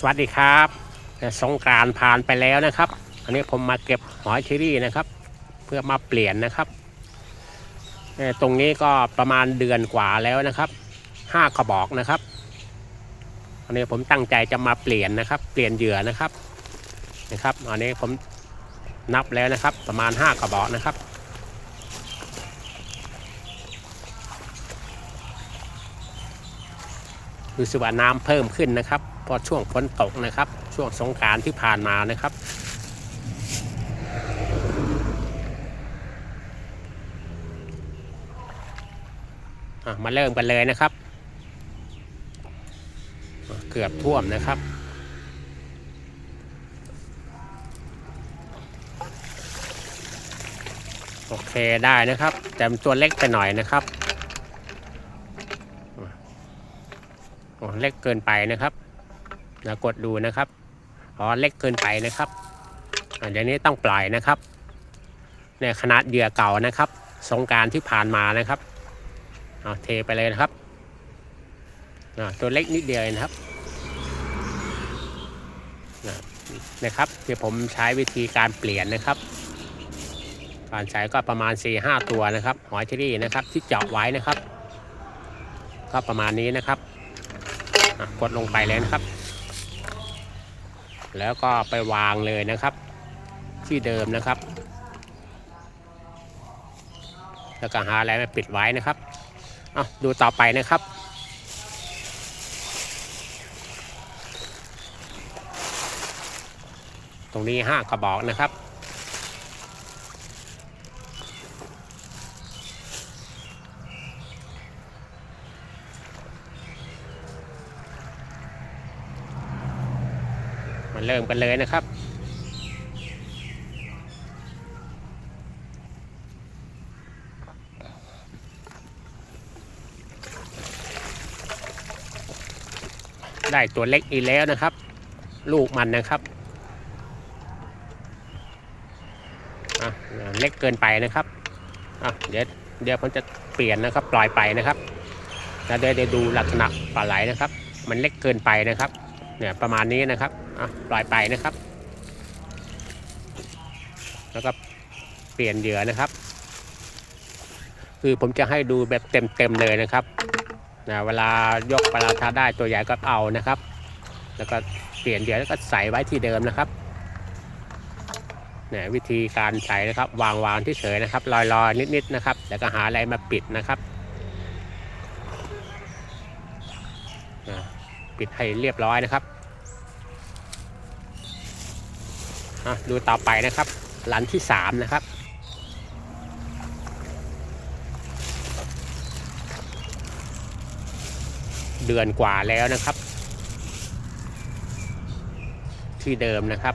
สวัสดีครับสงการผ่านไปแล้วนะครับ อันนี้ผมมาเก็บหอยเชอรี่นะครับ เพื่อมาเปลี่ยนนะครับตรงนี้ก็ประมาณเดือนกว่าแล้วนะครับห้ากระบอกนะครับ อันนี้ผมตั้งใจจะมาเปลี่ยนนะครับ เปลี่ยนเหยื่อนะครับนะครับ อันนี้ผมนับแล้วนะครับ ประมาณห้ากระบอกนะครับรู้สึกว่าน้ำเพิ่มขึ้นนะครับ พราะช่วงฝนตกนะครับ ช่วงสงการที่ผ่านมานะครับ มาเริ่มกันเลยนะครับ เกือบท่วมนะครับโอเคได้นะครับ แต่มันตัวเล็กไปหน่อยนะครับเล็กเกินไปนะครับ นะกดดูนะครับอ๋อเล็กเกินไปนะครับอะเดี๋ยวนี้ต้องปล่อยนะครับเนี่ยขนาดเหยื่อเก่านะครับสงการที่ผ่านมานะครับเอาเทไปเลยนะครับตัวเล็กนิดเดียวนะครับนะครับที่ผมใช้วิธีการเปลี่ยนนะครับ การใช้ก็ประมาณ 4-5 ตัวนะครับหอยเชอรี่นะครับที่เจาะไว้นะครับ ก็ประมาณนี้นะครับกดลงไปเลยนะครับ แล้วก็ไปวางเลยนะครับ ที่เดิมนะครับ แล้วก็หาอะไรมาปิดไว้นะครับเอาดูต่อไปนะครับตรงนี้ห้ากระบอกนะครับ เริ่มกันเลยนะครับ ได้ตัวเล็กอีกแล้วนะครับ ลูกมันนะครับเล็กเกินไปนะครับเดี๋ยวเดี๋ยวผมจะเปลี่ยนนะครับปล่อยไปนะครับแล้วเดี๋ยวเดี๋ยวดูลักษณะปลาไหลนะครับ มันเล็กเกินไปนะครับเนี่ยประมาณนี้นะครับ อะปล่อยไปนะครับ แล้วก็เปลี่ยนเหยื่อนะครับ คือผมจะให้ดูแบบเต็มๆเลยนะครับนะเวลายกปลาทาได้ตัวใหญ่ก็เอานะครับ แล้วก็เปลี่ยนเหยื่อแล้วก็ใส่ไว้ที่เดิมนะครับเนี่ยวิธีการใส่นะครับ วางวางที่เฉยนะครับ ลอยๆนิดๆนะครับ แล้วก็หาอะไรมาปิดนะครับอะปิดให้เรียบร้อยนะครับ อะดูต่อไปนะครับหลันที่สามนะครับ เดือนกว่าแล้วนะครับ ที่เดิมนะครับ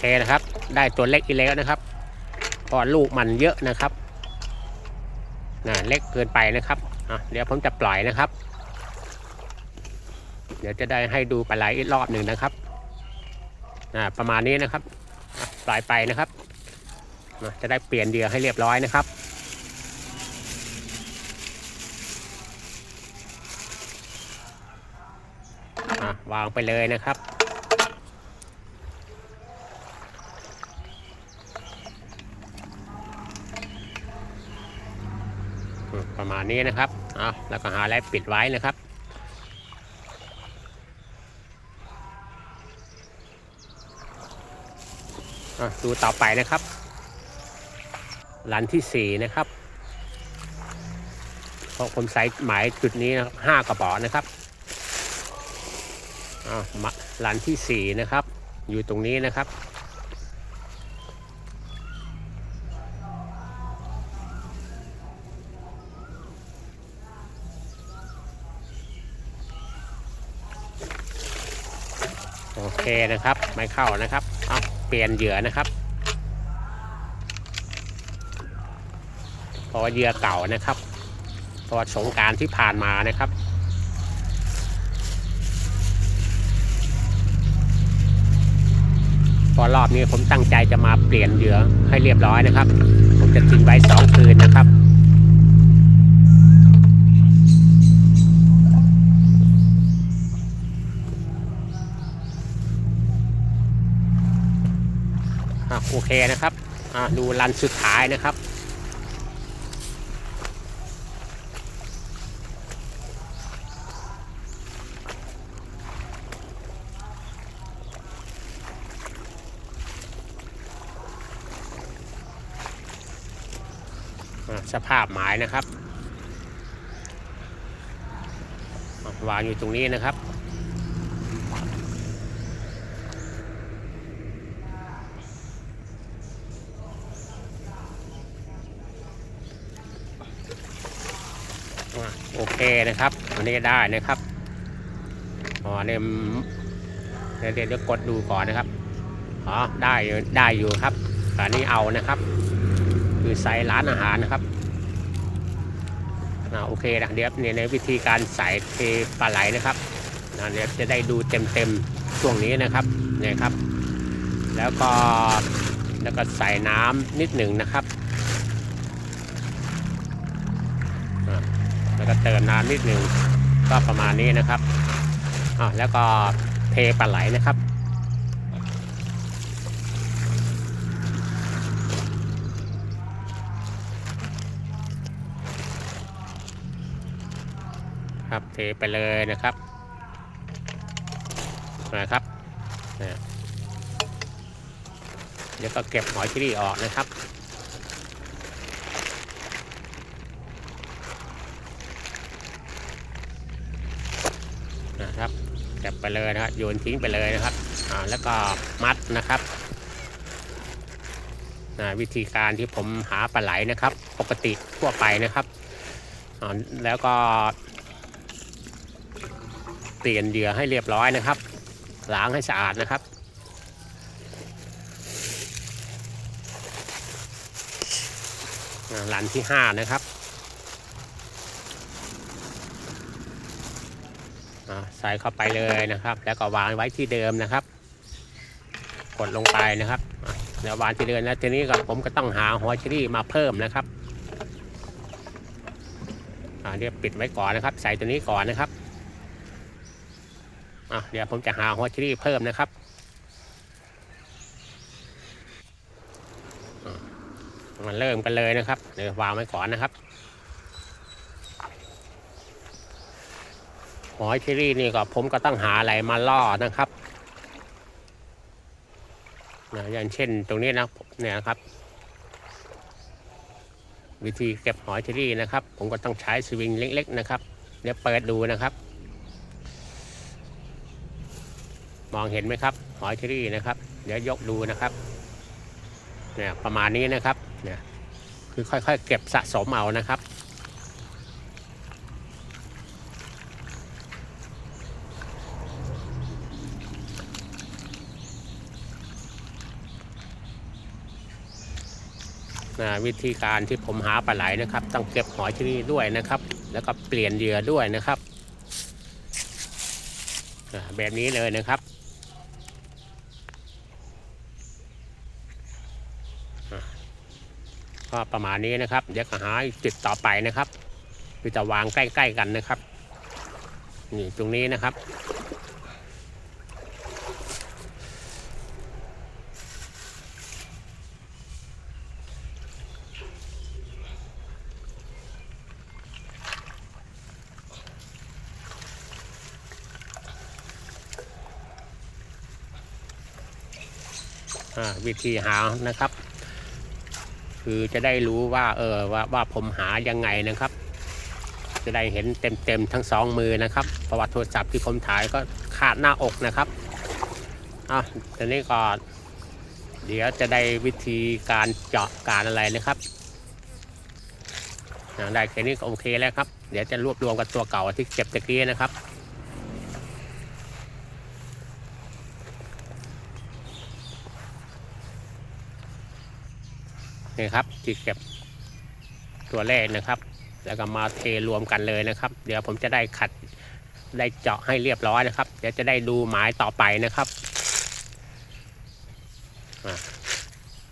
เคนะครับ ได้ตัวเล็กอีกแล้วนะครับเพราะลูกมันเยอะนะครับนะเล็กเกินไปนะครับอะเดี๋ยวผมจะปล่อยนะครับ เดี๋ยวจะได้ให้ดูปลาไหลอีกรอบหนึ่งนะครับอ่าประมาณนี้นะครับ ปล่อยไปนะครับนะจะได้เปลี่ยนเหยื่อให้เรียบร้อยนะครับอะวางไปเลยนะครับ ประมาณนี้นะครับเอาแล้วก็หาอะไรปิดไว้นะครับดูต่อไปนะครับรันที่สี่นะครับเพราะผมใส่หมายจุดนี้นะครับห้ากระบอกนะครับหลันที่สี่นะครับ อยู่ตรงนี้นะครับ เคนะครับ ไม่เข้านะครับเอาเปลี่ยนเหยื่อนะครับ พอเหยื่อเก่านะครับพอสงการที่ผ่านมานะครับพอรอบนี้ผมตั้งใจจะมาเปลี่ยนเหยื่อให้เรียบร้อยนะครับ ผมจะทิ้งไว้ 2 คืนนะครับ โอเคนะครับดูรันสุดท้ายนะครับ สภาพหมายนะครับวางอยู่ตรงนี้นะครับ อะโอเค นะครับอันนี้ได้นะครับอ๋อเนี่ยเดี๋ยวเดี๋ยวกดดูก่อนนะครับอ๋อได้อยู่ได้อยู่ครับอันนี้เอานะครับ คือใส่ร้านอาหารนะครับอ่าโอเคนะเดี๋ยวเนี่ยในวิธีการใส่เทปลาไหลนะครับนะเดี๋ยวจะได้ดูเต็มเต็มๆช่วงนี้นะครับเนี่ยครับ แล้วก็แล้วก็ใส่น้ำนิดหนึ่งนะครับ ก็เติมน้ำนิดหนึ่งก็ประมาณนี้นะครับอ่าแล้วก็เทปลาไหลนะครับครับเทไปเลยนะครับนะครับเดี๋ยวก็เก็บหอยชอรี่ออกนะครับ นะครับบไปเลยนะครับโยนทิ้งไปเลยนะครับอ่าแล้วก็มัดนะครับวิธีการที่ผมหาปลาไหลนะครับ ปกติทั่วไปนะครับอ่าแล้วก็เปลี่ยนเหยื่อให้เรียบร้อยนะครับ ล้างให้สะอาดนะครับอ่าลันที่ห้านะครับ อ่า ใส่เข้าไปเลยนะครับ แล้วก็วางไว้ที่เดิมนะครับ กดลงไปนะครับอะเดี๋ยววางที่เดิมแล้วทีนี้ก็ผมก็ต้องหาหัวเชอรี่มาเพิ่มนะครับเดี๋ยวปิดไว้ก่อนนะครับ ใส่ตัวนี้ก่อนนะครับเดี๋ยวผมจะหาหัวเชอรี่เพิ่มนะครับมันเริ่มกันเลยนะครับเดี๋ยววางไว้ก่อนนะครับ หอยเชอรี่นี่ก็ผมก็ต้องหาอะไรมาล่อนะครับนะอย่างเช่นตรงนี้นะเนี่ยครับ วิธีเก็บหอยเชอรี่นะครับ ผมก็ต้องใช้สวิงเล็ก ๆ นะครับเดี๋ยวเปิดดูนะครับ มองเห็นไหมครับ หอยเชอรี่นะครับ เดี๋ยวยกดูนะครับเนี่ยประมาณนี้นะครับเนี่ยคือค่อยๆ เก็บสะสมเอานะครับ วิธีการที่ผมหาปลาไหลนะครับ ต้องเก็บหอยที่นี่ด้วยนะครับ แล้วก็เปลี่ยนเหยื่อด้วยนะครับแบบนี้เลยนะครับอ่าก็ประมาณนี้นะครับ เดี๋ยวก็หาจุดต่อไปนะครับคือจะวางใกล้ ๆ กันนะครับนี่ตรงนี้นะครับ วิธีหานะครับ คือจะได้รู้ว่าเออว่าว่าผมหายังไงนะครับ จะได้เห็นเต็มเต็มๆทั้งสองมือนะครับเพระว่าโทรศัพท์ที่ผมถ่ายก็ขาดหน้าอกนะครับอะตอนนี้ก็เดี๋ยวจะได้วิธีการเจาะการอะไรนะครับอ่าได้แค่นี้ก็โอเคแล้วครับ เดี๋ยวจะรวบรวมกับตัวเก่าที่เก็บตะกี้นะครับ นี่ครับที่เก็บตัวแรกนะครับ แล้วก็มาเทรวมกันเลยนะครับ เดี๋ยวผมจะได้ขัดได้เจาะให้เรียบร้อยนะครับ เดี๋ยวจะได้ดูหมายต่อไปนะครับ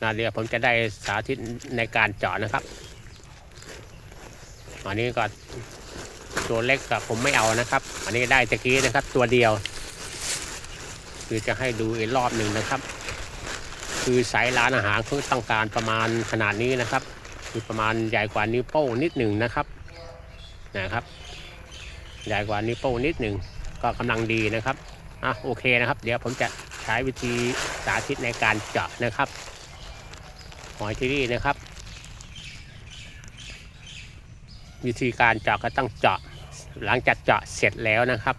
นะเดี๋ยวผมจะได้สาธิตในการเจาะนะครับอันนี้ก็ตัวเล็กกับผมไม่เอานะครับ อันนี้ได้ตะกี้นะครับ ตัวเดียว คือจะให้ดูอีกรอบหนึ่งนะครับ คือไซส์ร้านอาหารเขาต้องการประมาณขนาดนี้นะครับ คือประมาณใหญ่กว่านิ้วโป้งนิดหนึ่งนะครับนะครับ ใหญ่กว่านิ้วโป้งนิดหนึ่งก็กำลังดีนะครับอะโอเคนะครับ เดี๋ยวผมจะใช้วิธีสาธิตในการเจาะนะครับหอยที่นี่นะครับ วิธีการเจาะก็ต้องเจาะ หลังจากเจาะเสร็จแล้วนะครับ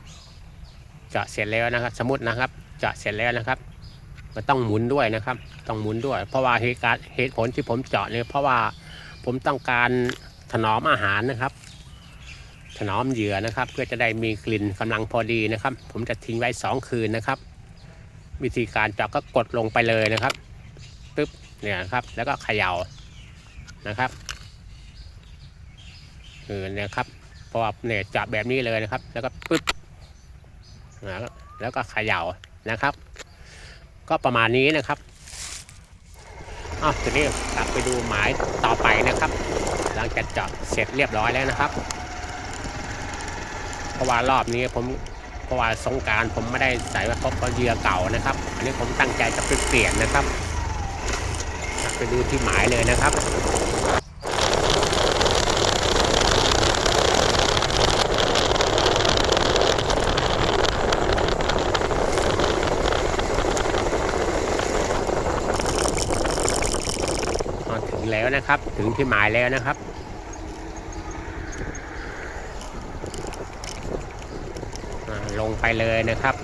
เจาะเสร็จแล้วนะครับ สมมตินะครับ เจาะเสร็จแล้วนะครับ ก็ต้องหมุนด้วยนะครับ ต้องหมุนด้วย เพราะว่าเหตุการณ์เหตุผลที่ผมเจาะเนี่ยเพราะว่าผมต้องการถนอมอาหารนะครับ ถนอมเหยื่อนะครับ เพื่อจะได้มีกลิ่นกำลังพอดีนะครับ ผมจะทิ้งไว้สองคืนนะครับ วิธีการเจาะก็กดลงไปเลยนะครับปึ๊บเนี่ยครับ แล้วก็เขย่านะครับเออเนี่ยครับพราะว่าเนี่ยเจาะแบบนี้เลยนะครับ แล้วก็ปึ๊บแล้วก็เขย่านะครับ ก็ประมาณนี้นะครับอ้าวทีนี้กลับไปดูหมายต่อไปนะครับ หลังจากเจาะเสร็จเรียบร้อยแล้วนะครับเพราะว่ารอบนี้ผมเพราะว่าสงการผมไม่ได้ใส่ว่าพบเพราะเหยื่อเก่านะครับ อันนี้ผมตั้งใจจะไปเปลี่ยนนะครับ ไปดูที่หมายเลยนะครับ แล้วนะครับ ถึงที่หมายแล้วนะครับ ลงไปเลยนะครับ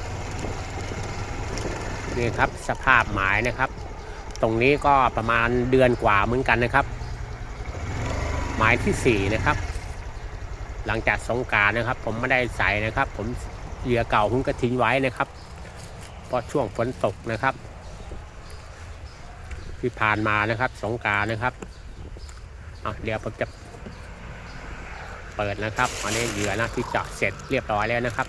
นี่ครับสภาพหมายนะครับ ตรงนี้ก็ประมาณเดือนกว่าเหมือนกันนะครับ หมายที่สี่นะครับ หลังจากสงการนะครับ ผมไม่ได้ใส่นะครับ ผมเหยื่อเก่าผมก็ทิ้งไว้นะครับ เพราะช่วงฝนตกนะครับ ที่ผ่านมานะครับ สงการนะครับเดี๋ยวผมจะเปิดนะครับ อันนี้เหยื่อนะที่เจาะเสร็จเรียบร้อยแล้วนะครับ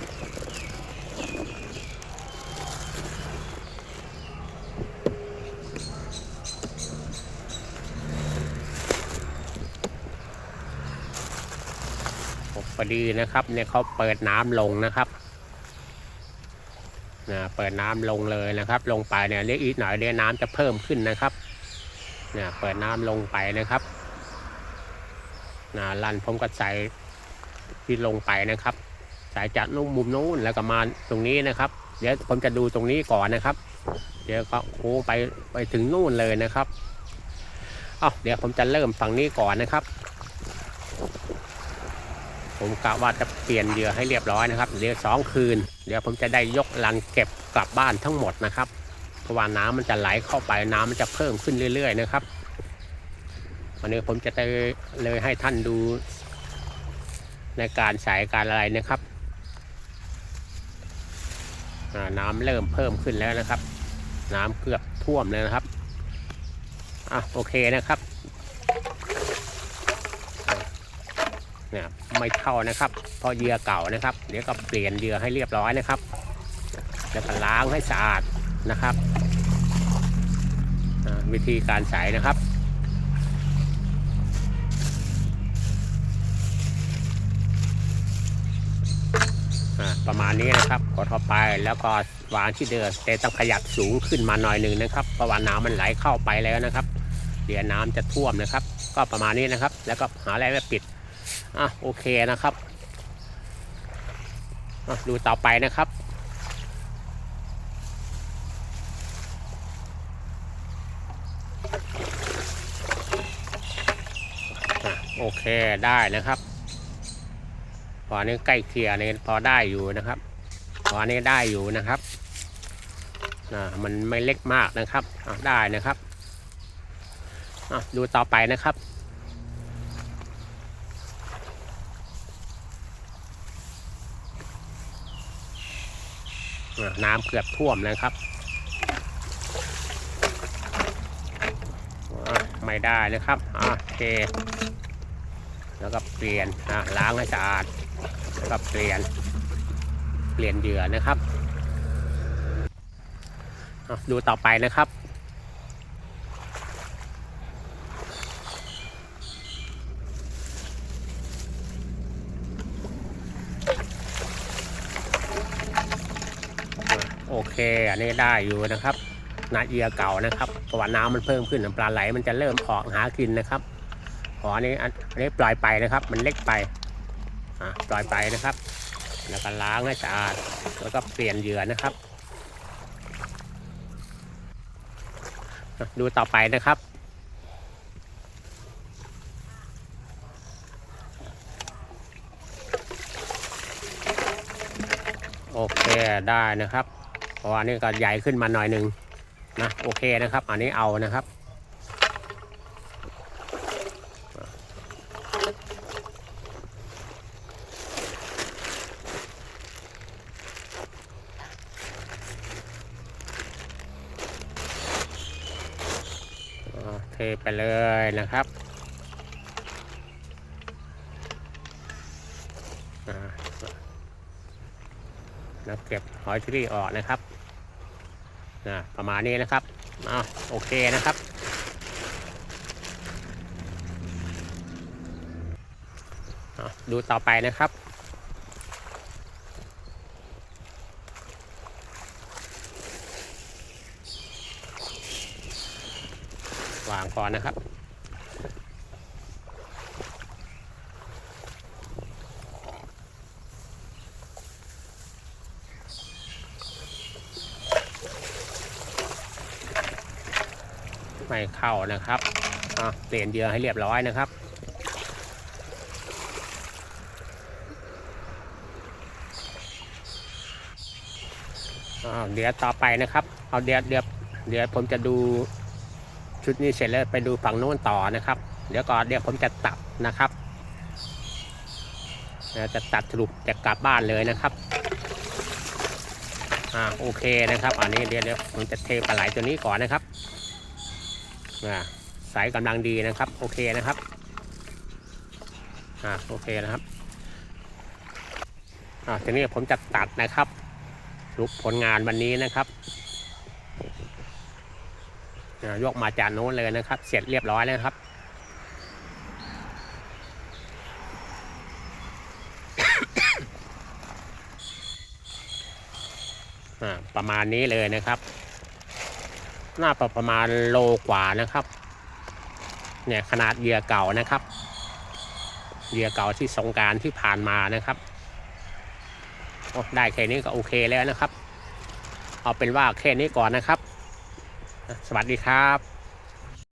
พอดีนะครับเนี่ยเขาเปิดน้ำลงนะครับนะเปิดน้ำลงเลยนะครับ ลงไปเนี่ยเรียกอีกหน่อยเดี๋ยวน้ำจะเพิ่มขึ้นนะครับ เนี่ยเปิดน้ำลงไปนะครับนะลันผมก็ใส่ที่ลงไปนะครับใส่จากนุ่มมุมนู้นแล้วก็มาตรงนี้นะครับ เดี๋ยวผมจะดูตรงนี้ก่อนนะครับ เดี๋ยวก็โค้งไปไปถึงนู่นเลยนะครับเอาเดี๋ยวผมจะเริ่มฝั่งนี้ก่อนนะครับ ผมกะว่าจะเปลี่ยนเหยื่อให้เรียบร้อยนะครับ เดี๋ยวสองคืน เดี๋ยวผมจะได้ยกลันเก็บกลับบ้านทั้งหมดนะครับ เพราะว่าน้ำมันจะไหลเข้าไปน้ำมันจะเพิ่มขึ้นเรื่อย ๆ นะครับ วันนี้ผมจะเลยให้ท่านดูในการใส่การอะไรนะครับน้ำเริ่มเพิ่มขึ้นแล้วนะครับ น้ำเกือบท่วมเลยนะครับอะโอเคนะครับเนี่ยไม่เข้านะครับเพราะเยื่อเก่านะครับ เดี๋ยวก็เปลี่ยนเยื่อให้เรียบร้อยนะครับ แล้วก็ล้างให้สะอาด นะครับ วิธีการใส่นะครับประมาณนี้นะครับกดเข้าไปแล้วก็วางที่เดิมแต่ต้องขยับสูงขึ้นมาหน่อยหนึ่งนะครับเพราะว่าน้ำมันไหลเข้าไปแล้วนะครับ เดี๋ยวน้ำจะท่วมนะครับ ก็ประมาณนี้นะครับ แล้วก็หาอะไรมาปิดอะโอเคนะครับดูต่อไปนะครับ อะโอเคได้นะครับพอนี้ใกล้เคียร์นี่พอได้อยู่นะครับพอนี้ได้อยู่นะครับอ่ามันไม่เล็กมากนะครับได้นะครับอะดูต่อไปนะครับน้ำเกือบท่วมนะครับ ไม่ได้นะครับอะโอเค แล้วก็เปลี่ยนอะล้างให้สะอาดแล้วก็เปลี่ยนเปลี่ยนเหยื่อนะครับดูต่อไปนะครับโอเค อันนี้ได้อยู่นะครับนาเอียเก่านะครับเพราะว่าน้ำมันเพิ่มขึ้นปลาไหลมันจะเริ่มออกหากินนะครับ ออันนี้อันนี้ปล่อยไปนะครับ มันเล็กไปอะปล่อยไปนะครับ แล้วก็ล้างให้สะอาดแล้วก็เปลี่ยนเหยื่อนะครับ ดูต่อไปนะครับโอเคได้นะครับเพราะว่านี่ก็ใหญ่ขึ้นมาหน่อยหนึ่งนะโอเคนะครับ อันนี้เอานะครับ เทไปเลยนะครับอ่าแล้วเก็บหอยเชอรี่ออกนะครับอ่าประมาณนี้นะครับอ่าโอเคนะครับอ่าดูต่อไปนะครับ วางก่ อนะครับ ไม่เข้านะครับอะเปลี่ยนเหยื่อให้เรียบร้อยนะครับเดี๋ยวต่อไปนะครับ เอาเดี๋ยวเดี๋ยวเดี๋ยวผมจะดู ชุดนี้เสร็จแล้วไปดูฝั่งโน้นต่อนะครับ เดี๋ยวก่อนเดี๋ยวผมจะตัดนะครับจะตัดสรุปจะกลับบ้านเลยนะครับอ่าโอเคนะครับ อันนี้เดี๋ยวเดี๋ยวผมจะเทปลาไหลตัวนี้ก่อนนะครับอ่าสายกำลังดีนะครับ โอเคนะครับอ่าโอเคนะครับอ่าทีนี้ผมจะตัดนะครับรูปผลงานวันนี้นะครับ ยกมาจากโน้นเลยนะครับ เสร็จเรียบร้อยแล้วครับ ประมาณนี้เลยนะครับหน้าประมาณโลกว่านะครับ เนี่ยขนาดเหยื่อเก่านะครับเหยื่อเก่าที่สงการที่ผ่านมานะครับได้แค่นี้ก็โอเคแล้วนะครับ เอาเป็นว่าแค่นี้ก่อนนะครับ สวัสดีครับ